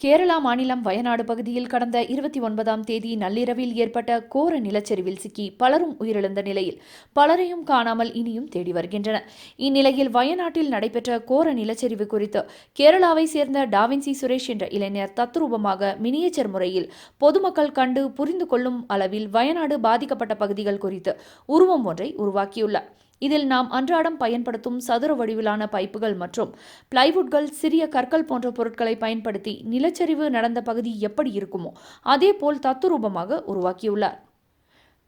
கேரளா மாநிலம் வயநாடு பகுதியில் கடந்த இருபத்தி ஒன்பதாம் தேதி நள்ளிரவில் ஏற்பட்ட கோர நிலச்சரிவில் சிக்கி பலரும் உயிரிழந்த நிலையில் பலரையும் காணாமல் இனியும் தேடி வருகின்றனர் இந்நிலையில் வயநாட்டில் நடைபெற்ற கோர நிலச்சரிவு குறித்து கேரளாவை சேர்ந்த டாவின்சி சுரேஷ் என்ற இளைஞர் தத்ரூபமாக மினியேச்சர் முறையில் பொதுமக்கள் கண்டு புரிந்து கொள்ளும் அளவில் வயநாடு பாதிக்கப்பட்ட பகுதிகள் குறித்து உருவம் ஒன்றை உருவாக்கியுள்ளார். இதில் நாம் அன்றாடம் பயன்படுத்தும் சதுர வடிவிலான பைப்புகள் மற்றும் பிளைவுட்கள் சிறிய கற்கள் போன்ற பொருட்களை பயன்படுத்தி நிலச்சரிவு நடந்த பகுதி எப்படி இருக்குமோ அதேபோல் தத்துரூபமாக உருவாக்கியுள்ளார்.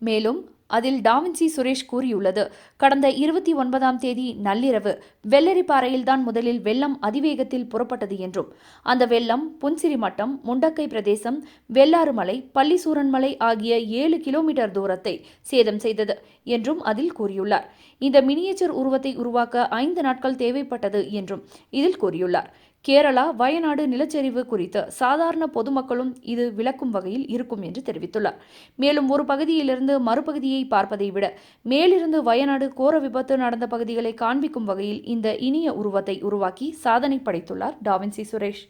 மேலும் அதில் டாவின்சி சுரேஷ் கூறியுள்ளது. கடந்த இருபத்தி ஒன்பதாம் தேதி நள்ளிரவு வெள்ளரிப்பாறையில்தான் முதலில் வெள்ளம் அதிவேகத்தில் புறப்பட்டது என்றும் அந்த வெள்ளம் புன்சிரி மட்டம் முண்டக்கை பிரதேசம் வெள்ளாறுமலை பள்ளிசூரன்மலை ஆகிய ஏழு கிலோமீட்டர் தூரத்தை சேதம் செய்தது என்றும் அதில் கூறியுள்ளார். இந்த மினியேச்சர் உருவத்தை உருவாக்க ஐந்து நாட்கள் தேவைப்பட்டது என்றும் இதில் கூறியுள்ளார். கேரளா வயநாடு நிலச்சரிவு குறித்து சாதாரண பொதுமக்களும் இது விளக்கும் வகையில் இருக்கும் என்று தெரிவித்துள்ளார். மேலும் ஒரு பகுதியிலிருந்து மறுபகுதியை பார்ப்பதை விட மேலிருந்து வயநாடு கோர விபத்து நடந்த பகுதிகளை காண்பிக்கும் வகையில் இந்த இனிய உருவத்தை உருவாக்கி சாதனை படைத்துள்ளார் டாவின்சி சுரேஷ்.